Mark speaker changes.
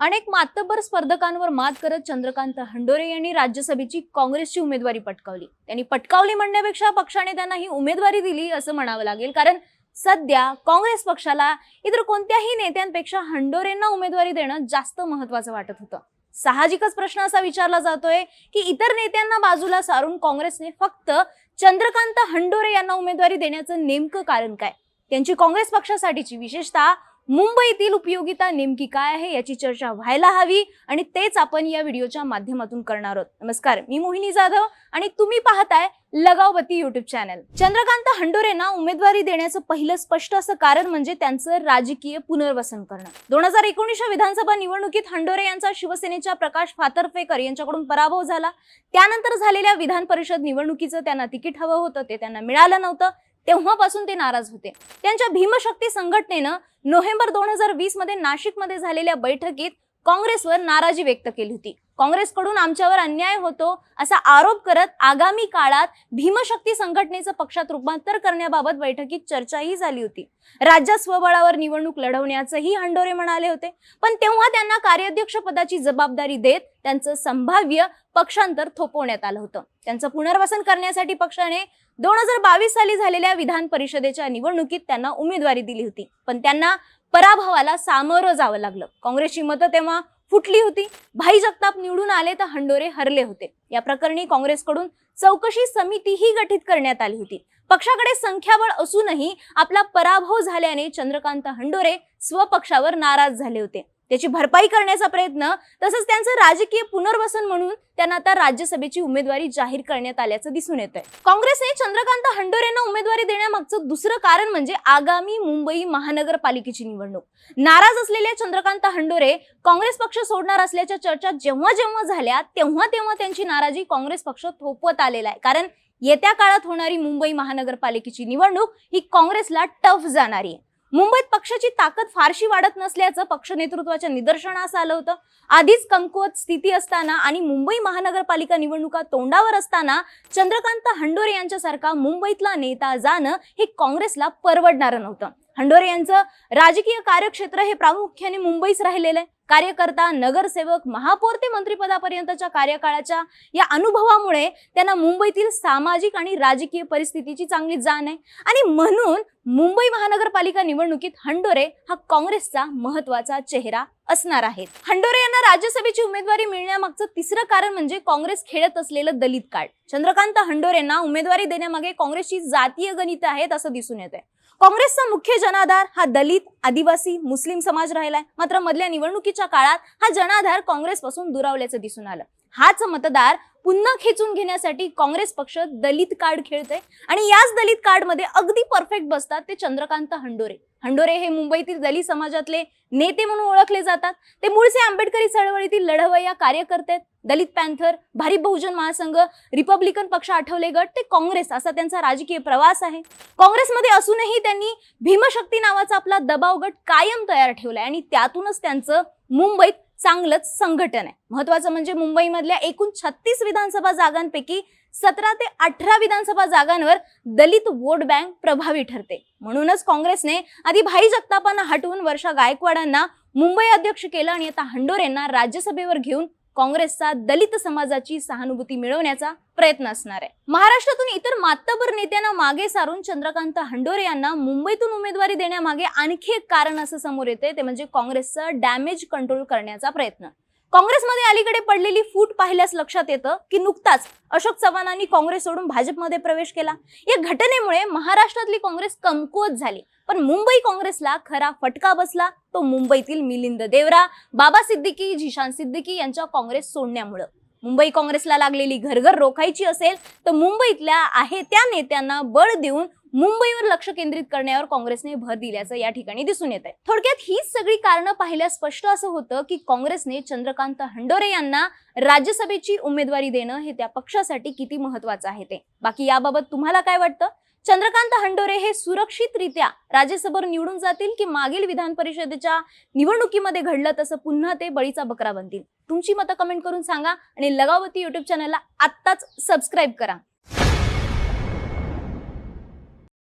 Speaker 1: अनेक मातब्बर स्पर्धकांवर मात करत चंद्रकांत हंडोरे यांनी राज्यसभेची काँग्रेसची उमेदवारी पटकावली. त्यांनी पटकावली म्हणण्यापेक्षा पक्षाने त्यांना ही उमेदवारी दिली असं म्हणावं लागेल. कारण सध्या काँग्रेस पक्षाला इतर कोणत्याही नेत्यांपेक्षा हंडोरेंना उमेदवारी देणं जास्त महत्वाचं वाटत होतं. साहजिकच प्रश्न असा विचारला जातोय की इतर नेत्यांना बाजूला सारून काँग्रेसने फक्त चंद्रकांत हंडोरे यांना उमेदवारी देण्याचं नेमकं कारण काय? त्यांची काँग्रेस पक्षासाठीची विशेषतः मुंबईतील उपयोगिता नेमकी काय आहे याची चर्चा व्हायला हवी आणि तेच आपण या व्हिडिओच्या माध्यमातून करणार आहोत. नमस्कार मी मोहिनी जाधव आणि तुम्ही पाहताय लगावबती युट्यूब चॅनल चंद्रकांत हंडोरेंना उमेदवारी देण्याचं पहिलं स्पष्ट असं कारण म्हणजे त्यांचं राजकीय पुनर्वसन करणं. दोन हजार एकोणीसच्या विधानसभा निवडणुकीत हंडोरे यांचा शिवसेनेच्या प्रकाश फातर्फेकर यांच्याकडून पराभव झाला. त्यानंतर झालेल्या विधान परिषद निवडणुकीचं त्यांना तिकीट हवं होतं ते त्यांना मिळालं नव्हतं. तेव्हापासून ते नाराज होते. त्यांच्या भीमशक्ती संघटनेनं नोव्हेंबर दोन हजार वीसमध्ये नाशिकमध्ये झालेल्या बैठकीत काँग्रेसवर नाराजी व्यक्त केली होती. काँग्रेसकडून आमच्यावर अन्याय होतो असा आरोप करत आगामी काळात भीमशक्ती संघटनेचं पक्षात रूपांतर करण्याबाबत बैठकीत चर्चाही झाली होती. राज्यात स्वबळावर निवडणूक लढवण्याचंही हंडोरे म्हणाले होते. पण तेव्हा त्यांना कार्याध्यक्ष पदाची जबाबदारी देत त्यांचं संभाव्य पक्षांतर थोपवण्यात आलं होतं. त्यांचं पुनर्वसन करण्यासाठी पक्षाने दोन हजार बावीस साली झालेल्या विधान परिषदेच्या निवडणुकीत त्यांना उमेदवारी दिली होती. पण त्यांना पराभवाला सामोरं जावं लागलं. काँग्रेसची मतं तेव्हा फुटली होती. भाई जगताप निवडून आले तर हंडोरे हरले होते. या प्रकरणी काँग्रेसकडून चौकशी समितीही गठीत करण्यात आली होती. पक्षाकडे संख्याबळ असूनही आपला पराभव झाल्याने चंद्रकांत हंडोरे स्वपक्षावर नाराज झाले होते. त्याची भरपाई करण्याचा प्रयत्न तसंच त्यांचं राजकीय पुनर्वसन म्हणून त्यांना आता राज्यसभेची उमेदवारी जाहीर करण्यात आल्याचं दिसून येत आहे काँग्रेसने चंद्रकांत हंडोरेंना उमेदवारी देण्यामागचं दुसरं कारण म्हणजे आगामी मुंबई महानगरपालिकेची निवडणूक. नाराज असलेले चंद्रकांत हंडोरे काँग्रेस पक्ष सोडणार असल्याच्या चर्चा जेव्हा जेव्हा झाल्या तेव्हा तेव्हा त्यांची नाराजी काँग्रेस पक्ष थोपवत आलेला आहे. कारण येत्या काळात होणारी मुंबई महानगरपालिकेची निवडणूक ही काँग्रेसला टफ जाणारी आहे. मुंबईत पक्षाची ताकद फारशी वाढत नसल्याचं पक्ष नेतृत्वाच्या निदर्शनास आलं होतं. आधीच कमकुवत स्थिती असताना आणि मुंबई महानगरपालिका निवडणुका तोंडावर असताना चंद्रकांत हंडोरे यांच्यासारखा मुंबईतला नेता जाणं हे काँग्रेसला परवडणारं नव्हतं. हंडोरे यांचं राजकीय कार्यक्षेत्र हे प्रामुख्याने मुंबईच राहिलेलं आहे. कार्यकर्ता नगरसेवक महापौर ते मंत्रिपदापर्यंतच्या कार्यकाळाच्या या अनुभवामुळे त्यांना मुंबईतील सामाजिक आणि राजकीय परिस्थितीची चांगली जाण आहे. आणि म्हणून मुंबई महानगरपालिका निवडणुकीत हंडोरे हा काँग्रेसचा महत्त्वाचा चेहरा असणार आहे. हंडोरे यांना राज्यसभेची उमेदवारी मिळण्यामागचं तिसरं कारण म्हणजे काँग्रेस खेळत असलेलं दलित कार्ड चंद्रकांत हंडोरेंना उमेदवारी देण्यामागे काँग्रेसची जातीय गणित आहेत असं दिसून येत आहे काँग्रेसचा मुख्य जनाधार हा दलित आदिवासी मुस्लिम समाज राहिलाय. मात्र मधल्या निवडणुकीच्या काळात हा जनाधार काँग्रेसपासून दुरावल्याचं दिसून आलं. हाच मतदार पुन्हा खेचून घेण्यासाठी काँग्रेस पक्ष दलित कार्ड खेळते आणि याच दलित कार्डमध्ये अगदी परफेक्ट बसतात ते चंद्रकांत हंडोरे. हंडोरे हे मुंबईतील दलित समाजातले नेते म्हणून ओळखले जातात. ते मूळचे आंबेडकरी चळवळीतील लढवय्या कार्यकर्ते दलित पॅन्थर भारिप बहुजन महासंघ रिपब्लिकन पक्ष आठवले गट ते काँग्रेस असा त्यांचा राजकीय प्रवास आहे. काँग्रेसमध्ये असूनही त्यांनी भीमशक्ती नावाचा आपला दबाव गट कायम तयार ठेवलाय. आणि त्यातूनच त्यांचं मुंबईत चांगलंच संघटन आहे. महत्वाचं म्हणजे मुंबईमधल्या एकूण छत्तीस विधानसभा जागांपैकी सतरा ते अठरा विधानसभा जागांवर दलित वोट बँक प्रभावी ठरते. म्हणूनच काँग्रेसने आधी भाई जगतापांना हटवून वर्षा गायकवाडांना मुंबई अध्यक्ष केलं आणि आता हंडोरेंना राज्यसभेवर घेऊन काँग्रेसचा दलित समाजाची सहानुभूती मिळवण्याचा प्रयत्न असणार आहे. महाराष्ट्रातून इतर मातबर नेत्यांना मागे सारून चंद्रकांत हंडोरे यांना मुंबईतून उमेदवारी देण्यामागे आणखी एक कारण असं समोर येते ते म्हणजे काँग्रेसचं डॅमेज कंट्रोल करण्याचा प्रयत्न. काँग्रेसमध्ये अलीकडे पडलेली फूट पाहिल्यास लक्षात येतं की नुकताच अशोक चव्हाणांनी काँग्रेस सोडून भाजपमध्ये प्रवेश केला. या घटनेमुळे महाराष्ट्रातली काँग्रेस कमकुवत झाली. पण मुंबई काँग्रेसला खरा फटका बसला तो मुंबईतील मिलिंद देवरा बाबा सिद्दीकी झिशान सिद्दीकी यांच्या काँग्रेस सोडण्यामुळं. मुंबई काँग्रेसला लागलेली घरघर रोखायची असेल तर मुंबईतल्या आहे त्या नेत्यांना बळ देऊन मुंबईवर लक्ष केंद्रित करण्यावर काँग्रेसने भर दिल्याचं या ठिकाणी दिसून येत आहे थोडक्यात हीच सगळी कारणं पाहिल्यास स्पष्ट असं होतं की काँग्रेसने चंद्रकांत हंडोरे यांना राज्यसभेची उमेदवारी देणं हे त्या पक्षासाठी किती महत्वाचं आहे ते. बाकी याबाबत तुम्हाला काय वाटतं? चंद्रकांत हंडोरे हे सुरक्षितरित्या राज्यसभेवर निवडून जातील की मागील विधान परिषदेच्या निवडणुकीमध्ये घडलं तसं पुन्हा ते बळीचा बकरा बनतील? तुमची मतं कमेंट करून सांगा आणि लगावती युट्यूब चॅनलला आत्ताच सबस्क्राईब करा.